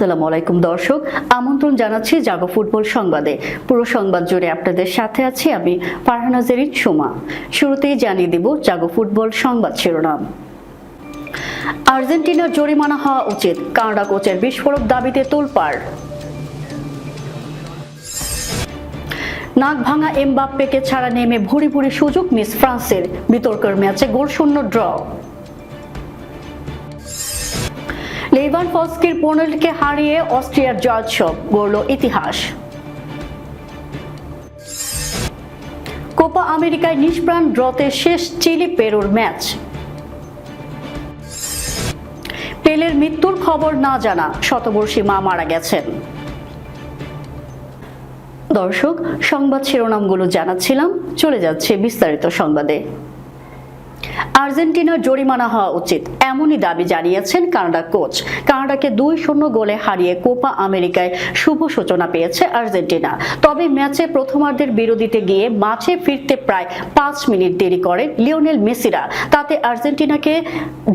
আসসালামু আলাইকুম দর্শক, আমন্ত্রণ জানাচ্ছি জাগো ফুটবল সংবাদে। পুরো সংবাদ জুড়ে আপনাদের সাথে আছি আমি ফারহানা জেরিন সুমা। শুরুতেই জানিয়ে দেব জাগো ফুটবল সংবাদ শিরোনাম। আর্জেন্টিনার জরিমানা হওয়া উচিত, কানাডা কোচের বিস্ফোরক দাবিতে তোলপাড়। নাক ভাঙা এমবাপ্পেকে ছাড়া নেমে ভুরি ভুরি সুযোগ মিস ফ্রান্সের, বিতর্কের ম্যাচে গোল শূন্য ড্র। লেভান ফস্কির পোনেলকে হারিয়ে অস্ট্রিয়ার জয়োৎসব গড়ল ইতিহাস। কোপা আমেরিকায় নিষ্প্রাণ ড্রতে শেষ চিলি পেরুর ম্যাচ। পেলের মৃত্যুর খবর না জানা শতবর্ষী মা মারা গেছেন। দর্শক, সংবাদ শিরোনামগুলো জানাচ্ছিলাম, চলে যাচ্ছে বিস্তারিত সংবাদে। আর্জেন্টিনার জরিমানা হওয়া উচিত, এমনই দাবি জানিয়েছেন কানাডা কোচ। কানাডাকে দুই শূন্য গোলে হারিয়ে কোপা আমেরিকায় শুভ সূচনা পেয়েছে আর্জেন্টিনা। তবে ম্যাচে প্রথমার্ধের বিরোধীতে গিয়ে মাঠে ফিরতে প্রায় পাঁচ মিনিট দেরি করে লিওনেল মেসিরা। তাতে আর্জেন্টিনাকে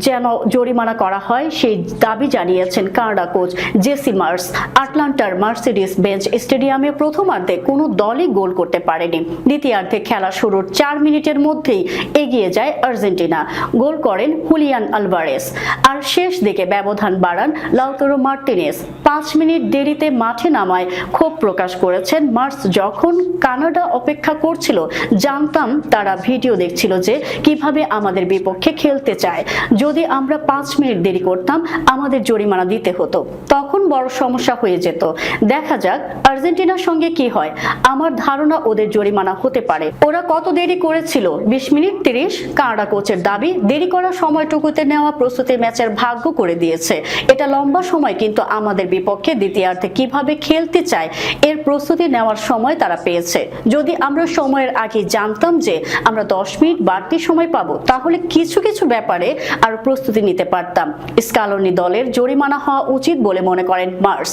যেন জরিমানা করা হয়, সেই দাবি জানিয়েছেন কানাডা কোচ জেসি মার্স। আটলান্টার মার্সিডিস বেঞ্চ স্টেডিয়ামে প্রথমার্ধে কোনো দলই গোল করতে পারেনি। দ্বিতীয়ার্ধে খেলা শুরুর চার মিনিটের মধ্যেই এগিয়ে যায় আর্জেন্টিনা। গোল করেন হুলিয়ান আলভারেস। আর শেষ দিকে ব্যবধান বাড়ান লাউতারো মার্টিনেস। পাঁচ মিনিট দেরিতে মাঠে নামায় ক্ষোভ প্রকাশ করেছেন মার্স। যখন কানাডা অপেক্ষা করছিল, জানতাম তারা ভিডিও দেখছিল যে কীভাবে আমাদের বিপক্ষে খেলতে চায়। যদি আমরা পাঁচ মিনিট দেরি করতাম, আমাদের জরিমানা দিতে হতো। তখন বড় সমস্যা হয়ে যেত। দেখা যাক আর্জেন্টিনার সঙ্গে কি হয়। আমার ধারণা ওদের জরিমানা হতে পারে। ওরা কত দেরি করেছিল? বিশ মিনিট তিরিশ? কানাডা কোচের দাবি, দেরি করা সময়টুকুতে নেওয়া প্রস্তুতি ম্যাচের ভাগ্য করে দিয়েছে। এটা লম্বা সময়, কিন্তু আমাদের বিপক্ষে দ্বিতীয়ার্ধে কীভাবে খেলতে চায়, এর প্রস্তুতি নেওয়ার সময় তারা পেয়েছে। যদি আমরা সময়ের আগে জানতাম যে আমরা দশ মিনিট বাড়তি সময় পাবো, তাহলে কিছু কিছু ব্যাপারে আরও প্রস্তুতি নিতে পারতাম। স্কালনি দলের জরিমানা হওয়া উচিত বলে মনে করেন মার্স।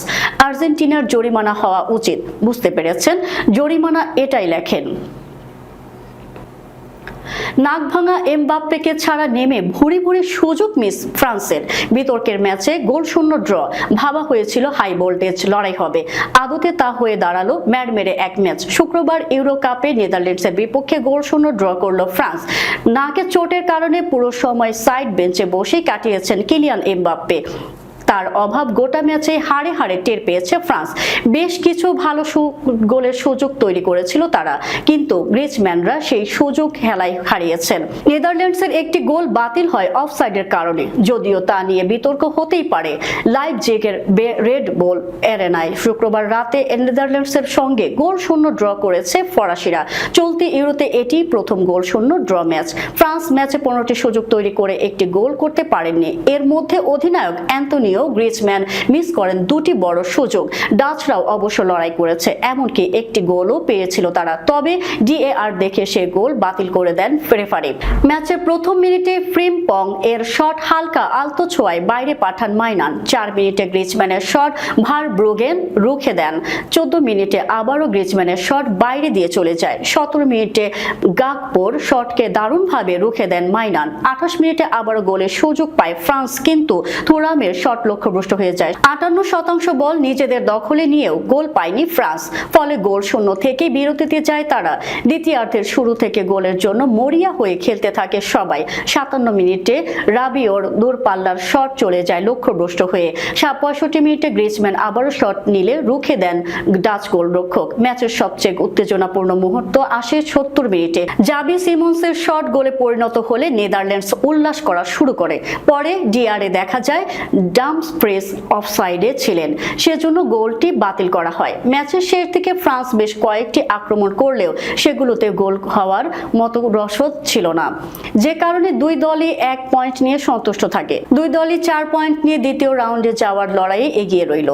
আর্জেন্টিনার জরিমানা হওয়া উচিত, বুঝতে পেরেছেন? জরিমানা এটাই লেখেন। নাকভাঙা এমবাপ্পেকে ছাড়া নেমে ভুরি ভুরি সুযোগ মিস ফ্রান্সের। বিতর্কের ম্যাচে গোল শূন্য ড্র। ভাবা হয়েছিল হাই ভোল্টেজ লড়াই হবে। আদতে তা হয়ে দাঁড়াল ম্যাড মেরে এক ম্যাচ। শুক্রবার ইউরো কাপে নেদারল্যান্ডসের বিপক্ষে গোল শূন্য ড্র করল ফ্রান্স। নাকে চোটের কারণে পুরো সময় সাইড বেঞ্চে বসেই কাটিয়েছেন কিলিয়ান এমবাপ্পে। তার অভাব গোটা ম্যাচে হারে হারে টের পেয়েছে ফ্রান্স। বেশ কিছু ভালো গোলের সুযোগ তৈরি করেছিল তারা, কিন্তু গ্রিজম্যানরা সেই সুযোগ হেলায় হারিয়েছেন। নেদারল্যান্ডসের একটি গোল বাতিল হয় অফসাইডের কারণে, যদিও তা নিয়ে বিতর্ক হতেই পারে। লাইভ জেগের রেড বল এরেনায় শুক্রবার রাতে নেদারল্যান্ডসের সঙ্গে গোল শূন্য ড্র করেছে ফরাসিরা। চলতি ইউরোতে এটি প্রথম গোল শূন্য ড্র ম্যাচ। ফ্রান্স ম্যাচে পনেরোটি সুযোগ তৈরি করে একটি গোল করতে পারেননি। এর মধ্যে অধিনায়ক অ্যান্টনিও গ্রিজম্যান মিস করেন দুটি বড় সুযোগ। ডাচরাও অবশ্য লড়াই করেছে, এমনকি একটি গোলও পেয়েছিল তারা। তবে ডিএআর দেখে সে গোল বাতিল করে দেন রেফারি। ম্যাচের প্রথম মিনিটে ফ্রিম পং এর শট হালকা আলতো ছোঁয়ায় বাইরে পাঠান মাইনান। চার মিনিটে গ্রিজম্যানের শট ভার ব্রুগেন রুখে দেন। চোদ্দ মিনিটে আবারও গ্রিজম্যানের শট বাইরে দিয়ে চলে যায়। সতেরো মিনিটে গাকপোর শটকে দারুণভাবে রুখে দেন মাইনান। আঠাশ মিনিটে আবারও গোলের সুযোগ পায় ফ্রান্স, কিন্তু তুরামের শট লক্ষ্যভ্রষ্ট হয়ে যায়। আটান্ন শতাংশ বল নিজেদের দখলে নিয়েও গোল পায়নি ফ্রান্স। ফলে গোল শূন্য থেকে বিরতিতে যায় তারা। দ্বিতীয়ার্ধের শুরু থেকে গোলের জন্য মরিয়া হয়ে খেলতে থাকে সবাই। সাতান্ন মিনিটে রাবিওর দূরপাল্লার শট চলে যায় লক্ষ্যভ্রষ্ট হয়ে। পঁয়ষট্টি মিনিটে গ্রিজম্যান আবারও শট নিলে রুখে দেন ডাচ গোলরক্ষক। ম্যাচের সবচেয়ে উত্তেজনাপূর্ণ মুহূর্ত আসে সত্তর মিনিটে। জাবি সিমন্সের শট গোলে পরিণত হলে নেদারল্যান্ডস উল্লাস করা শুরু করে। পরে ডিআরএ দেখা যায় ডাম্পস প্রেস অফসাইডে ছিলেন। সেজন্য গোলটি বাতিল করা হয়। ম্যাচের শেষ থেকে ফ্রান্স বেশ কয়েকটি আক্রমণ করলেও সেগুলোতে গোল হওয়ার মতো রসদ ছিল না। যে কারণে দুই দলই এক পয়েন্ট নিয়ে সন্তুষ্ট থাকে। দুই দলই চার পয়েন্ট নিয়ে দ্বিতীয় রাউন্ডে যাওয়ার লড়াইয়ে এগিয়ে রইল।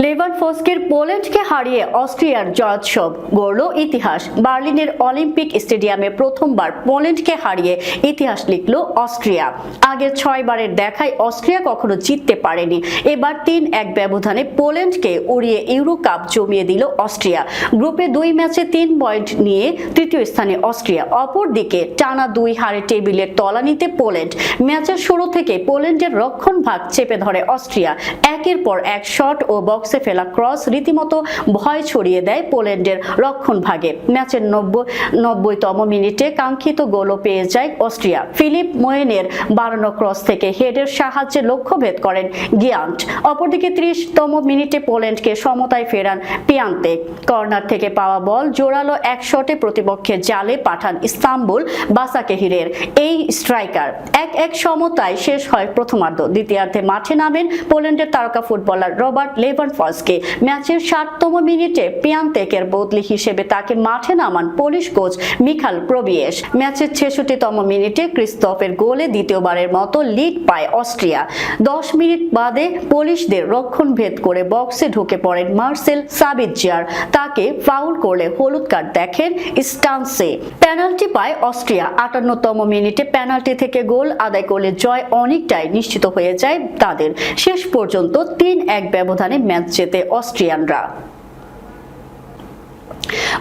লেভান ফস্কের পোল্যান্ডকে হারিয়ে অস্ট্রিয়ার জয়োৎসব গড়ল ইতিহাস। বার্লিনের অলিম্পিক স্টেডিয়ামে প্রথমবার পোল্যান্ডকে হারিয়ে ইতিহাস লিখল অস্ট্রিয়া। আগের ছয়বারের দেখায় অস্ট্রিয়া কখনো জিততে পারেনি। এবার তিন এক ব্যবধানে পোল্যান্ডকে উড়িয়ে ইউরো কাপ জমিয়ে দিল অস্ট্রিয়া। গ্রুপে দুই ম্যাচে তিন পয়েন্ট নিয়ে তৃতীয় স্থানে অস্ট্রিয়া। অপরদিকে টানা দুই হারে টেবিলের তলানিতে পোল্যান্ড। ম্যাচের শুরু থেকে পোল্যান্ডের রক্ষণ ভাগ চেপে ধরে অস্ট্রিয়া। একের পর এক শট ও বক্সে ফেলা ক্রস রীতিমতো ভয় ছড়িয়ে দেয় পোল্যান্ডের রক্ষণ ভাগে। ম্যাচের নব্বই নব্বইতম মিনিটে কাঙ্ক্ষিত গোলও পেয়ে যায় অস্ট্রিয়া। ফিলিপ মোয়েনের বাড়ানো ক্রস থেকে হেডের সাহায্যে লক্ষ্যভেদ করেন গিয়ান্ট। অপরদিকে ত্রিশতম মিনিটে পোল্যান্ডকে সমতায় ফেরান পিয়ান্তে। কর্নার থেকে পাওয়া বল জোরালো এক শটে প্রতিপক্ষের জালে পাঠান ইস্তাম্বুল বাসাকেহিরের, এই স্ট্রাইকার। এক এক সমতায় শেষ হয় প্রথমার্ধ। দ্বিতীয়ার্ধে মাঠে নামেন পোল্যান্ডের তারকা ফুটবলার রবার্ট লেভান ফলসকে। ম্যাচের ষাটতম মিনিটে পিয়ান্তেকের বদলি হিসেবে তাকে মাঠে নামান পোলিশ কোচ মিখাল প্রবিয়েশ। ম্যাচের ছেষট্টিতম মিনিটে ক্রিস্তফের গোলে দ্বিতীয়বারের মতো লিড পায় অস্ট্রিয়া। দশ মিনিট বাদে পোলিশদের রক্ষণ ভেদ করে বক্সে ঢুকে পড়েন মার্সেল সাবিজিয়ার তাকে ফাউল করলে হলুদ কার্ড দেখেন স্টান্সে। পেনাল্টি পায় অস্ট্রিয়া। আটান্নতম মিনিটে পেনাল্টি থেকে গোল আদায় করলে জয় অনেকটাই নিশ্চিত হয়ে যায় তাদের। শেষ পর্যন্ত তিন এক ব্যবধানে ম্যাচ জেতে অস্ট্রিয়ানরা।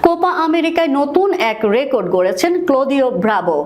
কোপা আমেরিকায় নতুন এক রেকর্ড গড়েছেন ক্লোদিও ব্রাভো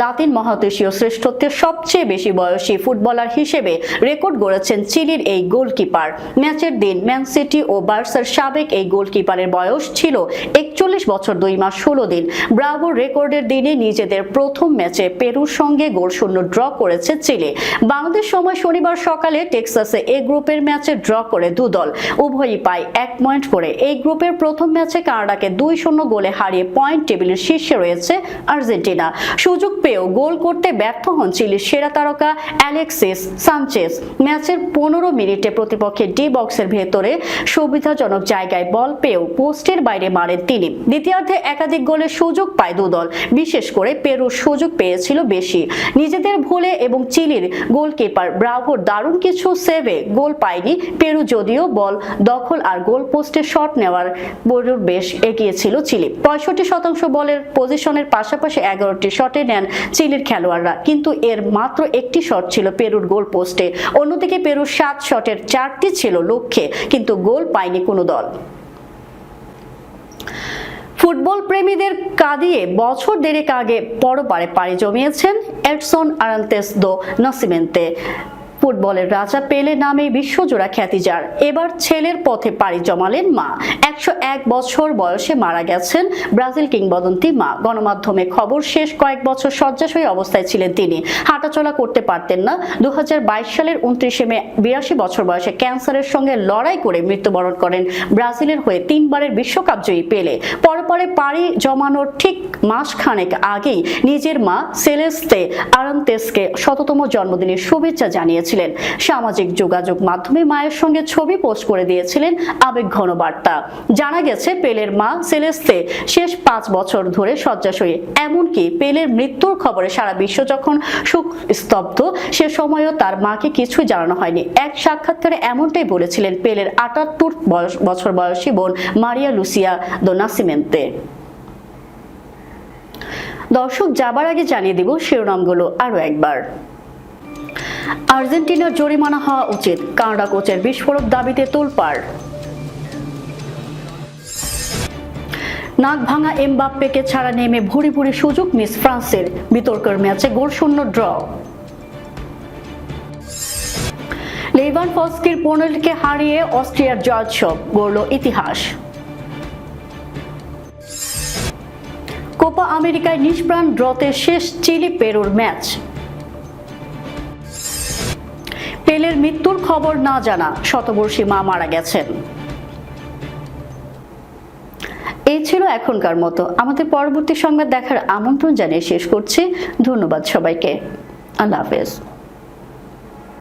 লাতিন মহাদেশীয় শ্রেষ্ঠত্বের সবচেয়ে বেশি বয়সী ফুটবলার হিসেবে রেকর্ড গড়েছেন চিলির এই গোলকিপার। ম্যাচের দিন ম্যান সিটি ও বার্সার সাবেক এই গোলকিপারের বয়স ছিল একচল্লিশ বছর, দুই মাস, ষোলো দিন। ব্রাভো রেকর্ডের দিনে নিজেদের প্রথম ম্যাচে পেরুর সঙ্গে গোল শূন্য ড্র করেছে চিলি। বাংলাদেশ সময় শনিবার সকালে টেক্সাসে এ গ্রুপের ম্যাচে ড্র করে দুদল উভয়ই পায় এক পয়েন্ট করে। এই গ্রুপের প্রথম ম্যাচে কানাডাকে দুই শূন্য গোলে হারিয়ে পয়েন্ট টেবিলের শীর্ষে রয়েছে আর্জেন্টিনা। সুযোগ পেয়েও গোল করতে ব্যর্থ হন চিলির সেরা তারকা অ্যালেক্সিস সানচেস ম্যাচের পনেরো মিনিটে প্রতিপক্ষের ডি বক্সের ভেতরে সুবিধাজনক জায়গায় বল পেয়েও পোস্টের বাইরে মারেন তিনি। দ্বিতীয়ার্ধে একাধিক গোলের সুযোগ পায় দুদল বিশেষ করে পেরুর সুযোগ পেয়েছিল বেশি। নিজেদের ভুলে এবং চিলির গোলকিপার ব্রাভোর দারুণ কিছু সেভে গোল পায়নি। পেরু যদিও বল দখল আর গোল পোস্টে শট নেওয়ার পেরুর বেশ এগিয়ে ছিল চিলি। পঁয়ষট্টি শতাংশ বলের পজিশনের পাশাপাশি এগারোটি শটে নেন চিলির খেলোয়াড়রা। কিন্তু এর মাত্র একটি শট ছিল পেরুর গোল পোস্টে অন্যদিকে পেরুর সাত শটের চারটি ছিল লক্ষ্যে, কিন্তু গোল পায়নি কোনো দল। ফুটবল প্রেমীদের কাঁদিয়ে বছর দেড়েক আগে পরপারে পাড়ি জমিয়েছেন এডসন আরান্তেস দো নাসিমেন্তে। ফুটবলের রাজা পেলে নামে বিশ্বজোড়া খ্যাতি যার এবার ছেলের পথে পাড়ি জমালেন মা। একশো এক বছর বয়সে মারা গেছেন ব্রাজিল কিংবদন্তি মা। গণমাধ্যমে খবর শেষ কয়েক বছর শয্যাশয়ী অবস্থায় ছিলেন তিনি। হাঁটাচলা করতে পারতেন না। দু হাজার বাইশ সালের উনত্রিশে মে বিরাশি বছর বয়সে ক্যান্সারের সঙ্গে লড়াই করে মৃত্যুবরণ করেন ব্রাজিলের হয়ে তিনবারের বিশ্বকাপ জয়ী পেলে। পরে পরে পাড়ি জমানোর ঠিক মাসখানেক আগেই নিজের মা সেলেস্তে আরান্তেসকে শততম জন্মদিনের শুভেচ্ছা জানিয়েছিলেন সামাজিক যোগাযোগ মাধ্যমে মায়ের সঙ্গে ছবি পোস্ট করে দিয়েছিলেন আবেগ ঘন বার্তা। জানা গেছে, পেলের মা সেলেস্তে শেষ পাঁচ বছর ধরে শয্যাশয়ী। এমনকি পেলের মৃত্যুর খবরে সারা বিশ্ব যখন সুখ স্তব্ধ, সে সময়ও তার মাকে কিছুই জানানো হয়নি। এক সাক্ষাৎকারে এমনটাই বলেছিলেন পেলের আটাত্তর বছর বয়সী বোন মারিয়া লুসিয়া দো নাসিমেন্তে। দর্শক, যাবার আগে জানিয়ে দিব শিরোনামগুলো আরও একবার। আর্জেন্টিনার জরিমানা হওয়া উচিত। কানাডা কোচের বিস্ফোরক দাবিতে তোলপাড়। নাক ভাঙা এমবাপ্পেকে ছাড়া নেমে ভুরি ভুরি সুযোগ মিস ফ্রান্সের। বিতর্কের ম্যাচে গোল শূন্য ড্র। লেভান ফস্কির পোনেলকে হারিয়ে অস্ট্রিয়ার জয়োৎসব গড়ল ইতিহাস। কোপা আমেরিকায় নিষ্প্রাণ ড্রতে শেষ চিলি পেরুর ম্যাচ। পেলের মৃত্যুর খবর না জানা শতবর্ষী মা মারা গেছেন। এই ছিল এখনকার মতো। আমাদের পরবর্তী সংবাদ দেখার আমন্ত্রণ জানিয়ে শেষ করছি। ধন্যবাদ সবাইকে। আল্লাহ হাফেজ।